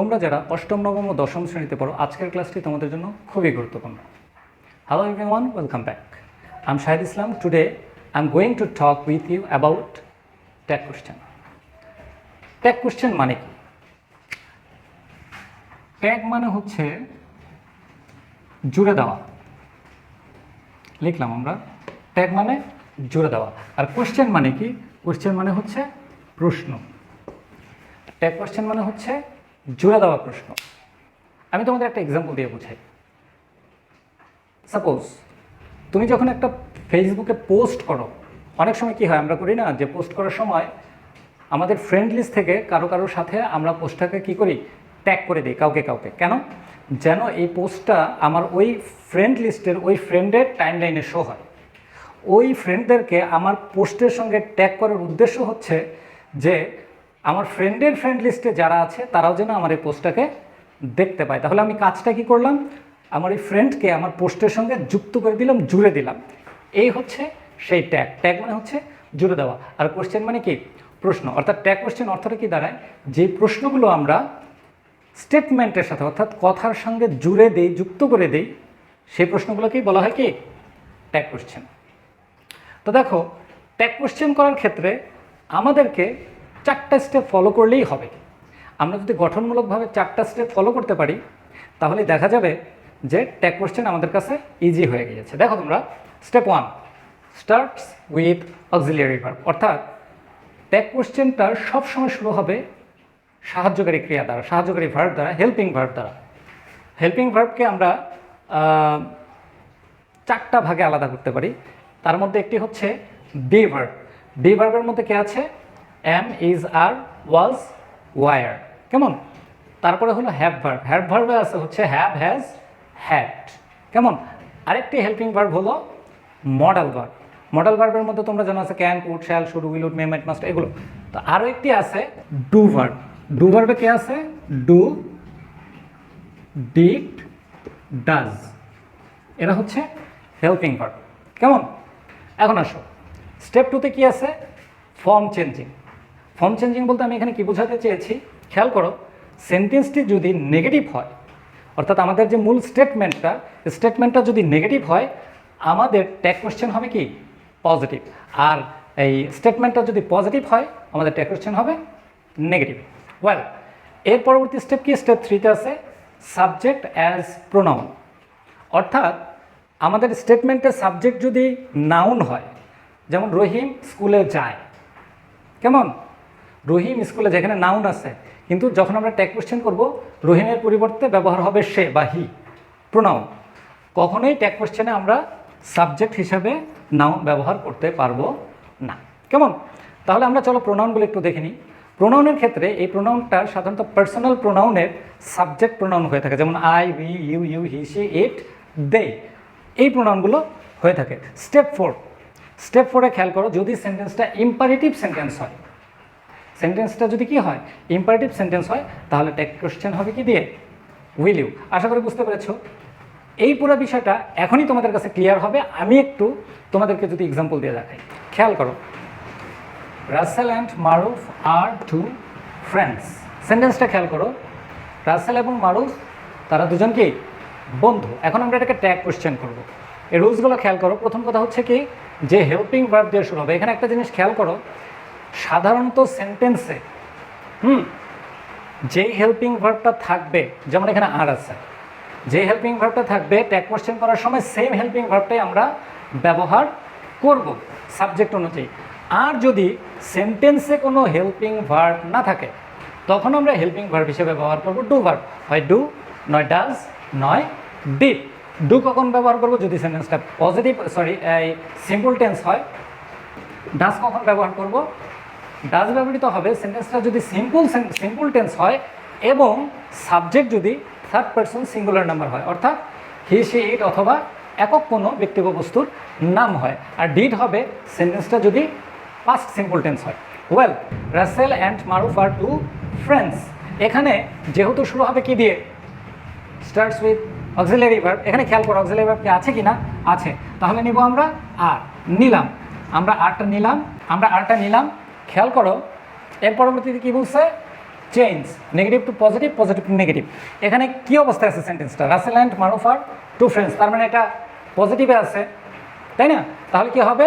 তোমরা যারা অষ্টম, নবম ও দশম শ্রেণীতে পড়ো, আজকের ক্লাসটি তোমাদের জন্য খুবই গুরুত্বপূর্ণ। Hello everyone welcome back I am Shahid Islam today I am going to talk with you about tag question tag question মানে কি? ট্যাগ মানে হচ্ছে জুড়ে দেওয়া। লিখলাম আমরা। ট্যাগ মানে জুড়ে দেওয়া। আর কোশ্চেন মানে কি? কোশ্চেন মানে হচ্ছে প্রশ্ন। ট্যাগ কোশ্চেন মানে হচ্ছে জুড়ে দেওয়া প্রশ্ন। আমি তোমাদের একটা এক্সাম্পল দিয়ে বোঝাই। সাপোজ তুমি যখন একটা ফেসবুকে পোস্ট করো, অনেক সময় কি হয়, আমরা করি না যে পোস্ট করার সময় আমাদের ফ্রেন্ড লিস্ট থেকে কারও কারোর সাথে আমরা পোস্টটাকে কি করি? ট্যাগ করে দিই কাউকে কাউকে। কেন? যেন এই পোস্টটা আমার ওই ফ্রেন্ড লিস্টের ওই ফ্রেন্ডের টাইমলাইনে শো হয়। ওই ফ্রেন্ডদেরকে আমার পোস্টের সঙ্গে ট্যাগ করার উদ্দেশ্য হচ্ছে যে আমার ফ্রেন্ডের ফ্রেন্ড লিস্টে যারা আছে, তারাও যেন আমার এই পোস্টটাকে দেখতে পায়। তাহলে আমি কাজটা কি করলাম? আমার এই ফ্রেন্ডকে আমার পোস্টের সঙ্গে যুক্ত করে দিলাম, জুড়ে দিলাম। এই হচ্ছে সেই ট্যাগ ট্যাগ মানে হচ্ছে জুড়ে দেওয়া। আর কোশ্চেন মানে কি? প্রশ্ন। অর্থাৎ ট্যাগ কোশ্চেন অর্থটা কি দাঁড়ায়? যে প্রশ্নগুলো আমরা স্টেটমেন্টের সাথে, অর্থাৎ কথার সঙ্গে জুড়ে দেই, যুক্ত করে দেই, সেই প্রশ্নগুলোকেই বলা হয় কি? ট্যাগ কোশ্চেন তো দেখো ট্যাগ কোশ্চেন করার ক্ষেত্রে আমাদেরকে চারটা স্টেপ ফলো করলেই হবে। আমরা যদি গঠনমূলকভাবে চারটা স্টেপ ফলো করতে পারি, তাহলে দেখা যাবে যে ট্যাগ কোশ্চেন আমাদের কাছে ইজি হয়ে গিয়েছে। দেখো তোমরা step one starts with auxiliary verb অর্থাৎ ট্যাগ কোশ্চেনটার সবসময় শুরু হবে সাহায্যকারী ক্রিয়া দ্বারা, সাহায্যকারী ভার্ব দ্বারা হেল্পিং ভার্ব দ্বারা। হেল্পিং ভার্বকে আমরা চারটা ভাগে আলাদা করতে পারি। তার মধ্যে একটি হচ্ছে বি ভার্ব বি ভার্বের মধ্যে কে আছে? Am is are was were কেমন? তারপরে হলো হ্যাভ ভার্ব হ্যাভ ভার্বে আছে হচ্ছে হ্যাভ হ্যাজ হ্যাড কেমন? আরেকটি হেল্পিং ভার্ব হলো মডেল ভার্ব মডেল ভার্বের মধ্যে তোমরা জানো আছে can could shall should will would may might must এগুলো। তো আরও একটি আছে ডু ভার্ব ডু ভার্বে কে আছে? ডু ডিড ডাজ এরা হচ্ছে হেল্পিং ভার্ব কেমন? এখন আসো। স্টেপ টুতে কি আছে? ফর্ম চেঞ্জিং ফর্ম চেঞ্জিং বলতে আমি এখানে কি বোঝাতে চেয়েছি? খেয়াল করো সেন্টেন্সটি যদি নেগেটিভ হয়, অর্থাৎ আমাদের যে মূল স্টেটমেন্টটা স্টেটমেন্টটা যদি নেগেটিভ হয়, আমাদের ট্যাগ কোশ্চেন হবে কি? পজিটিভ আর এই স্টেটমেন্টটা যদি পজিটিভ হয়, আমাদের ট্যাগ কোশ্চেন হবে নেগেটিভ ওয়েল এর পরবর্তী স্টেপ কি? স্টেপ থ্রিতে আছে সাবজেক্ট অ্যাজ প্রোনাউন অর্থাৎ আমাদের স্টেটমেন্টের সাবজেক্ট যদি নাউন হয়, যেমন রহিম স্কুলে যায়, কেমন? রহিম স্কুলে যেখানে নাউন আছে, কিন্তু যখন আমরা ট্যাগ কোশ্চেন করব, রহিমের পরিবর্তে ব্যবহার হবে সে বা হি প্রোনাউন কখনোই ট্যাগ কোশ্চেনে আমরা সাবজেক্ট হিসাবে নাউন ব্যবহার করতে পারব না। কেমন? তাহলে আমরা চলো প্রোনাউনগুলো একটু দেখে নিই। প্রোনাউনের ক্ষেত্রে এই প্রোনাউনটা সাধারণত পার্সোনাল প্রোনাউনের সাবজেক্ট প্রোনাউন হয়ে থাকে, যেমন I we you you he she it they এই প্রোনাউনগুলো হয়ে থাকে। স্টেপ ফোর স্টেপ ফোরে খেয়াল করো, যদি সেন্টেন্সটা ইম্পারেটিভ সেন্টেন্স হয় সেন্টেন্সটা যদি কি হয় ইম্পারেটিভ সেন্টেন্স হয়, তাহলে টেক কোশ্চেন হবে কি দিয়ে? উইল ইউ আশা করি বুঝতে পেরেছ। এই পুরো বিষয়টা এখনই তোমাদের কাছে ক্লিয়ার হবে। আমি একটু তোমাদেরকে যদি এক্সাম্পল দিয়ে দেখাই। খেয়াল করো। Rasel and Maruf are two friends সেন্টেন্সটা খেয়াল করো। রাসেল এবং মারুফ তারা দুজন কি? বন্ধু। এখন আমরা এটাকে ট্যাগ কোশ্চেন করব। এই রুলসগুলো খেয়াল করো। প্রথম কথা হচ্ছে কি, যে হেল্পিং ভার্ব দিয়ে শুরু হবে। এখানে একটা জিনিস খেয়াল করো সাধারণত সেন্টেন্সে হুম, যেই হেল্পিং ভার্বটা থাকবে, যেমন এখানে আর আছে যে হেল্পিং ভার্বটা থাকবে ট্যাগ কোশ্চেন করার সময় সেম হেল্পিং ভার্বটাই আমরা ব্যবহার করব সাবজেক্ট অনুযায়ী। আর যদি সেন্টেন্সে কোনো হেল্পিং ভার্ব না থাকে, তখন আমরা হেল্পিং ভার্ব হিসেবে ব্যবহার করব ডু ভার্ব হয় ডু নয় ডাজ নয় ডিড ডু কখন ব্যবহার করব? যদি সেন্টেন্সটা পজিটিভ সরি সিম্পল টেন্স হয় ডাজ কখন ব্যবহার করব? ডাজ ব্যবহৃত হবে সেন্টেন্সটা যদি সিম্পল সিম্পল টেন্স হয় এবং সাবজেক্ট যদি থার্ড পার্সন সিঙ্গুলার নাম্বার হয়, অর্থাৎ হি সি ইট অথবা একক কোনো ব্যক্তি বা বস্তুর নাম হয়। আর ডিড হবে সেন্টেন্সটা যদি পাস্ট সিম্পল টেন্স হয়। Well Rasel and Maruf are two friends এখানে যেহেতু শুরু হবে কি দিয়ে? স্টার্টস উইথ অক্সিলারি ভার্ব এখানে খেয়াল করো অক্সিলারি ভার্ব কি আছে কি না আছে। তাহলে নিব আমরা আর নিলাম। আমরা আরটা নিলাম। আমরা আরটা নিলাম। খেয়াল করো, এর পরবর্তীতে কি বলছে? Change negative to positive positive to negative এখানে কি অবস্থায় আছে সেন্টেন্সটা রাসেল অ্যান্ড মারুফার টু ফ্রেন্ডস তার মানে এটা পজিটিভে আছে, তাই না? তাহলে কি হবে?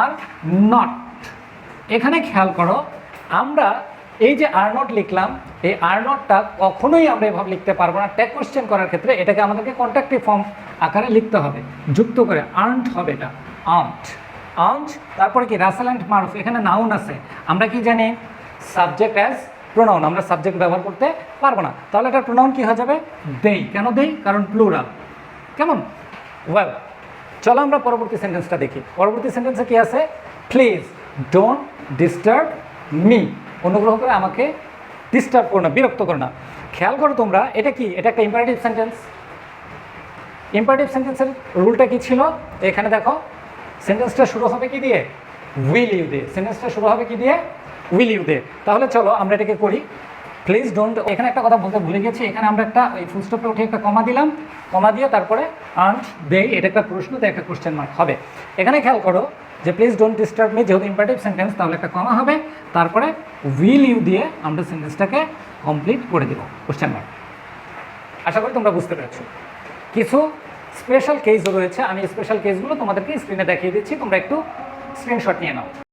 আর নট এখানে খেয়াল করো, আমরা এই যে আর নট লিখলাম, এই আর নটটা কখনোই আমরা এভাবে লিখতে পারব না। ট্যাগ কোশ্চেন করার ক্ষেত্রে এটাকে আমাদেরকে কন্ট্রাক্টিভ ফর্ম আকারে লিখতে হবে, যুক্ত করে আর্নড হবে এটা আর্নড আর্নড তারপরে কি রাসেল অ্যান্ড মারুফ, এখানে নাউন আছে। আমরা কি জানি? সাবজেক্ট অ্যাজ প্রোনাউন, আমরা সাবজেক্ট ব্যবহার করতে পারব না। তাহলে এটার প্রোনাউন কি হয়ে যাবে? দেই। কেন দেই? কারণ প্লুরাল কেমন? ওয়েল চলো আমরা পরবর্তী সেন্টেন্সটা দেখি। পরবর্তী সেন্টেন্সে কি আছে? প্লিজ ডোন্ট ডিস্টার্ব মি অনুগ্রহ করে আমাকে ডিস্টার্ব করো না, বিরক্ত করো না। খেয়াল করো তোমরা, এটা কি? এটা একটা ইম্পারেটিভ সেন্টেন্স ইম্পারেটিভ সেন্টেন্সের রুলটা কি ছিল? এখানে দেখো সেন্টেন্সটা শুরু হবে কি দিয়ে? উইল ইউ দে সেন্টেন্সটা শুরু হবে কি দিয়ে? উইল ইউ দে তাহলে চলো আমরা এটাকে করি। প্লিজ ডোন্ট এখানে একটা কথা বলতে ভুলে গেছি। এখানে আমরা একটা ওই ফুলস্টপে উঠে একটা কমা দিলাম। কমা দিয়ে তারপরে আর্ট দে এটা একটা প্রশ্ন দিয়ে একটা কোশ্চেন মার্ক হবে। এখানে খেয়াল করো যে প্লিজ ডোন্ট ডিস্টার্ব মি যেহেতু ইম্পারেটিভ সেন্টেন্স তাহলে একটা কমা হবে। তারপরে উইল ইউ দিয়ে আমরা সেন্টেন্সটাকে কমপ্লিট করে দেবো কোশ্চেন মার্ক আশা করি তোমরা বুঝতে পেরেছ। কিছু স্পেশাল কেসও রয়েছে। আমি স্পেশাল কেসগুলো তোমাদেরকে স্ক্রিনে দেখিয়ে দিচ্ছি। তোমরা একটু স্ক্রিনশট নিয়ে নাও।